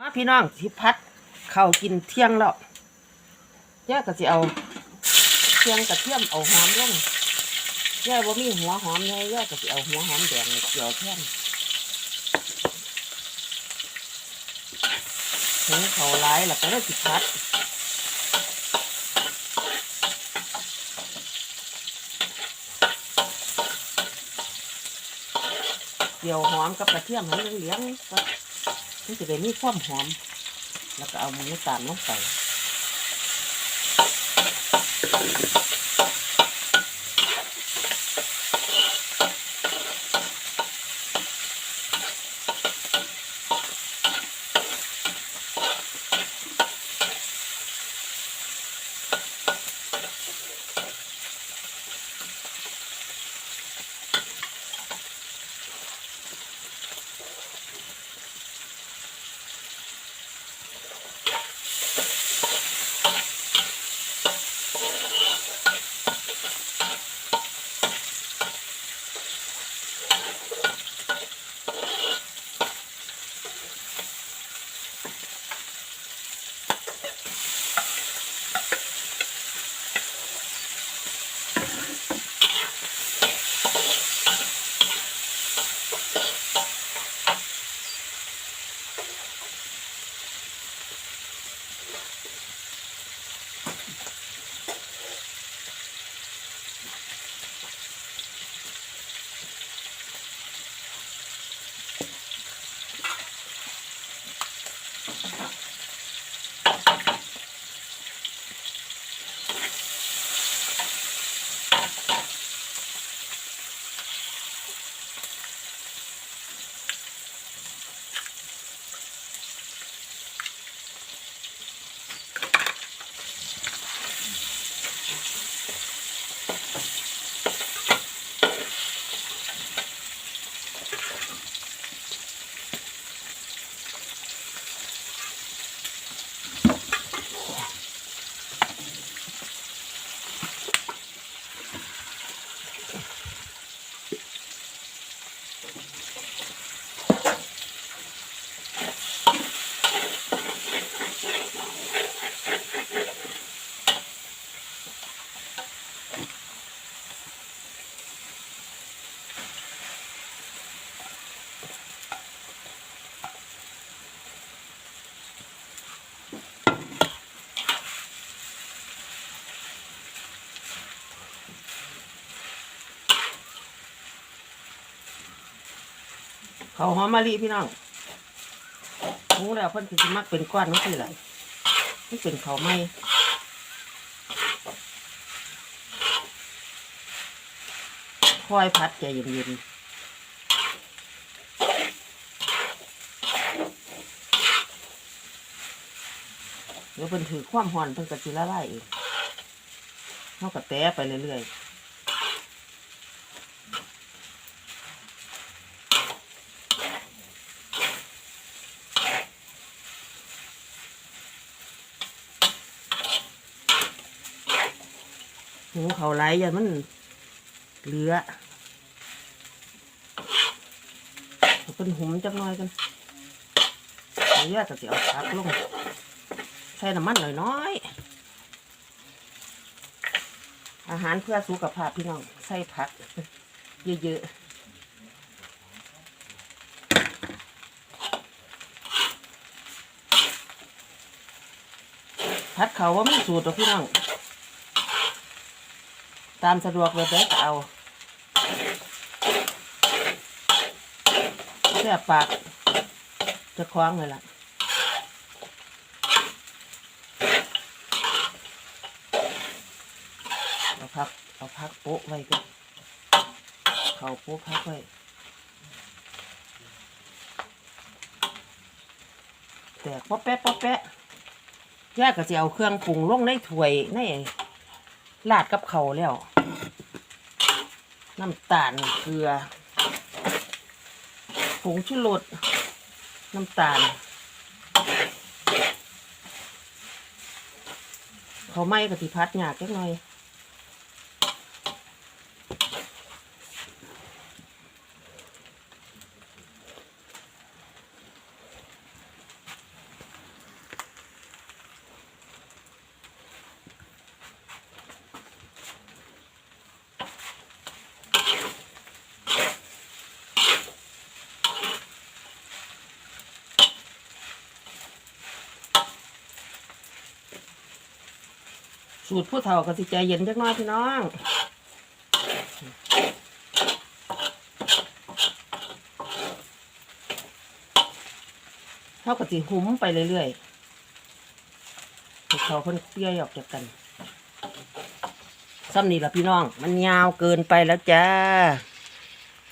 มาพี่น้องที่พัดเข้าวกินเที่ยงแล้วแย่ก็สิเอาเที่ยงกระเทียมเอาหอมลงย่าบ่มีหัวหอมไงย่ก็สิเอาหัวหอมแดงเกี่ยวแท่นถึงเขาร้ายแล้วก็ได้สิพัดเกี่ยวหอมกับกระเทียมให้เหลืองๆ มันจะได้มีความหอม แล้วก็เอาหมูตามลงไป เขาหอมมะลิพี่น้องหูแล้วเพิ่นสิมักเป็นก้อนนั่นคืออะไรนี่เป็นเขาไหมคอยพัดใจเย็นๆเดี๋ยวเพิ่นถือความห่อนเพิ่นก็สิละลายเองเท่ากับแตะไปเรื่อยๆ หูเขาไหลยันมันเหลือเอาเป็นหุมจักหน่อยกันเหลือก็สิเอาพักลงใส่น้ำมันหน่อยน้อยอาหารเพื่อสุขภาพพี่น้องใส่ผัก เยอะๆพัดเขาว่าไม่สูตรหรอกพี่น้อง ตามสะดวกเลยแต่เอาเสียปากจะคว้างเลยล่ะเอาพักเอาพักโป๊ะไว้กันเขาโป๊ะพักไว้แต่ป๊อแป๊ะป๊อแป๊ะย่าก็จะเอาเครื่องปรุงลงในถ้วยในลาดกับเขาแล้ว น้ำตาลเกลือผงชูรสน้ำตาลเขาไหม้กะทิพัดหยาดจักน้อย สูตรผู้เฒ่าก็สิใจเย็นจักหน้อยพี่น้องเท่ากับสิหุ้มไปเรื่อยๆให้เขาเพิ่นเปี้ยออกจากกันซ้ำนี่ละพี่น้อง มันยาวเกินไปแล้วจ้า